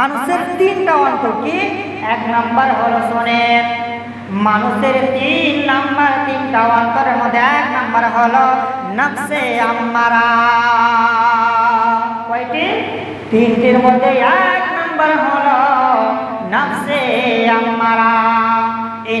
মানুষের তিনটা অন্ত কি? এক নাম্বার হলো শোনেন, মানুষের তিন নাম্বার, তিনটা অন্তরের মধ্যে এক নাম্বার হলো নকশে আম্মারা। কয়টি? তিনটির মধ্যে এক নাম্বার হলো নকশে আম্মারা।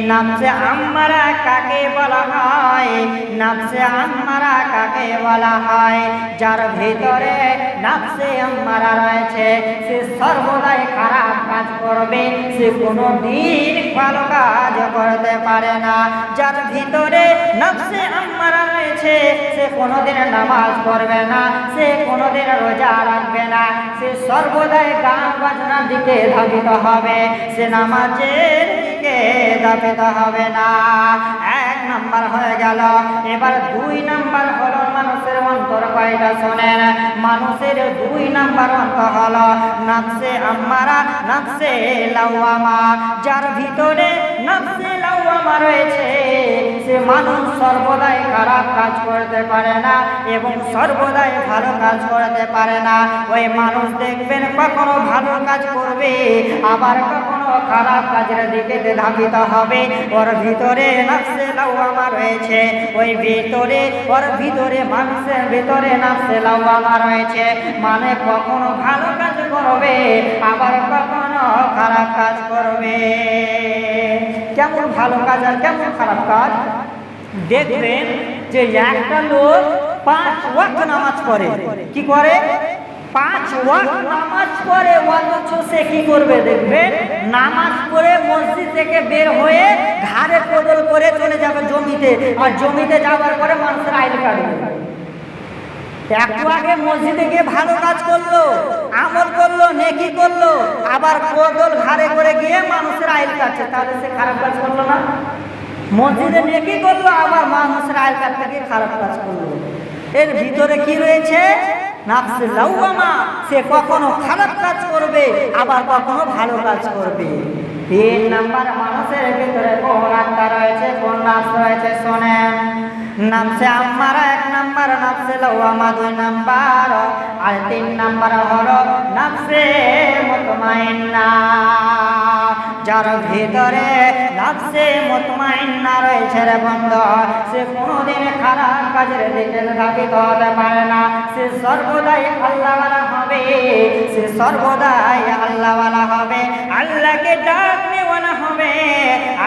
এই নামসে আম্মারা কাকে বলা হয়? নামসে আম্মারা কাকে বলা হয়? যার ভিতরে নামসে আম্মারা রয়েছে, সে সর্বদাই খারাপ কাজ করবে, সে কোনো দিন ভালো কাজ করতে পারে না। যার ভিতরে নামসে আম্মারা রয়েছে, সে কোনোদিন নামাজ পড়বে না, সে কোনোদিন রোজা রাখবে না। সে সর্বদাই গান বাজনার দিকে ধাবিত হবে, সে নামাজের ধাবিত হবে না। এক নাম্বার হয়ে গেল। এবার দুই নাম্বার হলো মানুষের অন্তর, কয়টা শোনেন? মানুষের দুই নাম্বার অন্ত হলো নকশে আম্মারা নকশে লাউয়ামা। যার ভিতরে নকশে লাউয়ামা রয়েছে, সে মানুষ সর্বদাই খারাপ কাজ করতে পারে না এবং সর্বদাই ভালো কাজ করতে পারে না। ওই মানুষ দেখবেন কখনো ভালো কাজ করবে, আবার খারাপ কাজের দিকে ধাবিত হবে। ওর ভিতরে নকশে লাউয়ামা রয়েছে। ওই ভিতরে, ওর ভিতরে মানুষের ভিতরে নকশে লাউয়ামা রয়েছে। মানে কখনো ভালো কাজ করবে, আবার কখনো খারাপ কাজ করবে। কেমন ভালো কাজ আর কেমন খারাপ কাজ? দেখবেন যে একটা লোক পাঁচ ওয়াক্ত নামাজ পড়ে। কি করে? নামাজ পড়ে অথচ সে কি করবে দেখবেন নামাজ পড়ে মসজিদ থেকে বের হয়ে ঘাড়ে কোদল করে চলে যাবে জমিতে। আর জমিতে যাওয়ার পরে মানুষের আইল কাটবে একটু আগে মসজিদে গিয়ে ভালো কাজ করল, আমল করল, নেকি করল, আবার কোদল ঘাড়ে করে গিয়ে মানুষের আইল কাটছে। তাহলে সে খারাপ কাজ করল না। মসজিদে নেকি করল, আবার মানুষের আইল কাটতে গিয়ে খারাপ কাজ করল। এর ভিতরে কি রয়েছে? নাফসে লাউয়ামা, সে কখনো খারাপ কাজ করবে, আবার কখনো ভালো কাজ করবে। তিন নাম্বার মানুষের ভিতরে কোন আত্মা রয়েছে, কোন নাফস রয়েছে, শোনেন। নামসে আম্মারা এক নাম্বার নামসে লাউয়ামা দুই নাম্বার, আর তিন নাম্বার হলো নামসে মুতমাইন্না। যার ভিতরে নাফসে মুতমাইন্না রয়েছে রে বন্ধ। সে কোনোদিন খারাপ কাজের দিকে ধাবিত হতে পারে না। সে সর্বদাই আল্লাহওয়ালা হবে। সে সর্বদাই আল্লাহওয়ালা হবে। আল্লাহকে ডাক নেওয়ালা হবে।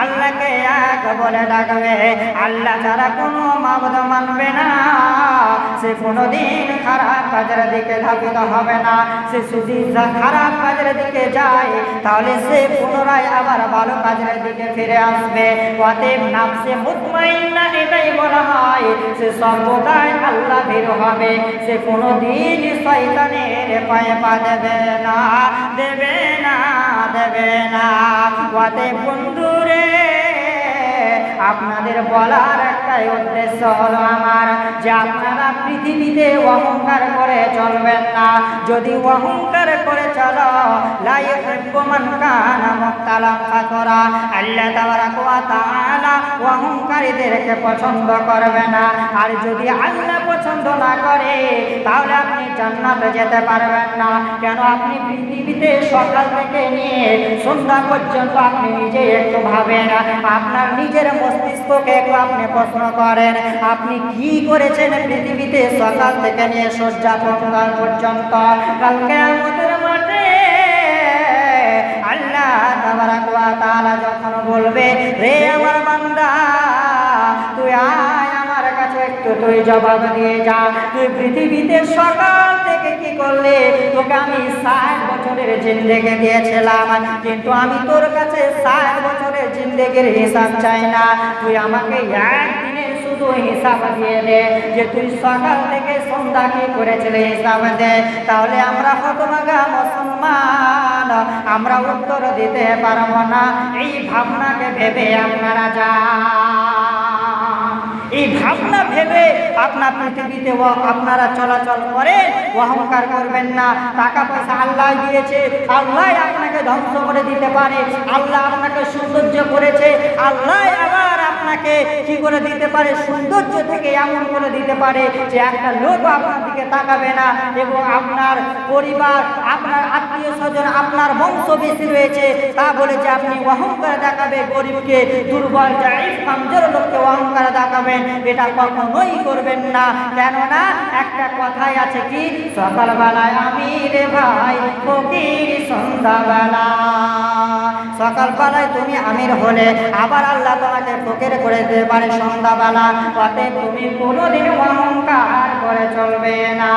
আল্লাহকে এক বলে ডাকবে। আল্লাহ ছাড়া কোনো মাবদ মানবে না। কোনোদিন খারাপ কাজের দিকে ধাবিত হবে না। সে যদি খারাপ কাজের দিকে যায়, তাহলে সে পুনরায় আবার ভালো কাজের দিকে ফিরে আসবে। অতএব নাফসে মুতমাইন্না এটাই বলা হয়, সে সর্বদাই আল্লাহ ভীর হবে। সে কোনোদিন শয়তানের পায়ে পা দেবে না দেবে না দেবে না। অতএব বন্ধুরে আপনাদের বলার একটাই উদ্দেশ্য হলো আমার যে আপনারা পৃথিবীতে অহংকার করে চলবেন না। যদি অহংকার করে চলো লাইমান কানা ফাতরা আল্লাহ তাআলা অহংকারীদেরকে পছন্দ করবে না। আর যদি আল্লাহ পছন্দ না করে, তাহলে আপনি জান্নাতে যেতে পারবেন না। কেন? আপনি পৃথিবীতে সকাল থেকে নিয়ে সন্ধ্যা পর্যন্ত আপনি নিজে একটু ভাবেন, আপনার নিজের মস্তিষ্ককে একটু আপনি প্রশ্ন করেন, আপনি কি করেছেন পৃথিবীতে সকাল থেকে নিয়ে সজ্জা পর্যন্ত? কালকে আমাদের মাঠে আল্লাহ তাআলা যখন বলবে রে আমার বান্দা, তুই আয় আমার কাছে একটু, তুই জবাব দিয়ে যা, তুই পৃথিবীতে সকাল কি করলে? তোকে আমি ষাট বছরের জিন্দেগে দিয়েছিলাম। কিন্তু আমি তোর কাছে ষাট বছরের জিন্দেগির হিসাব চাই না। তুই আমাকে একদিনে শুধু হিসাব দিয়ে দে যে তুই সকাল থেকে সন্ধ্যা কি করেছিলি হিসাব দে। তাহলে আমরা হতভাগা মুসলমান। আমরা উত্তর দিতে পারব না। এই ভাবনাকে ভেবে আপনারা এই ভাবনা ভেবে আপনার পৃথিবীতে আপনারা চলাচল করেন, অহংকার করবেন না। টাকা পয়সা আল্লাহ দিয়েছে, আল্লাহ আপনাকে ধ্বংস করে দিতে পারে, আল্লাহ আপনাকে সৌন্দর্য করেছে, আল্লাহ আবার আপনাকে কি করে দিতে পারে? সৌন্দর্য থেকে এমন করে দিতে পারে যে একটা লোক আপনার দিকে তাকাবে না এবং আপনার পরিবার, আপনার আত্মীয় স্বজন, আপনার বংশ বেশি রয়েছে। তা বলে যে আপনি অহংকার দেখাবে, গরিবকে দুর্বল, জাইফ, কমজোর লোককে অহংকার দেখাবেন। এটা কখনোই করবেন না। কেননা একটা কথাই আছে কি? সকালবেলায় আমি রে ভাই ফকির সন্ধ্যাবেলা। সকালবেলায় তুমি আমির হলে আবার আল্লাহ তোমাকে ফকির করে দিতে পারে সন্ধ্যাবেলা। তাতে তুমি কোনোদিন অহংকার করে চলবে না।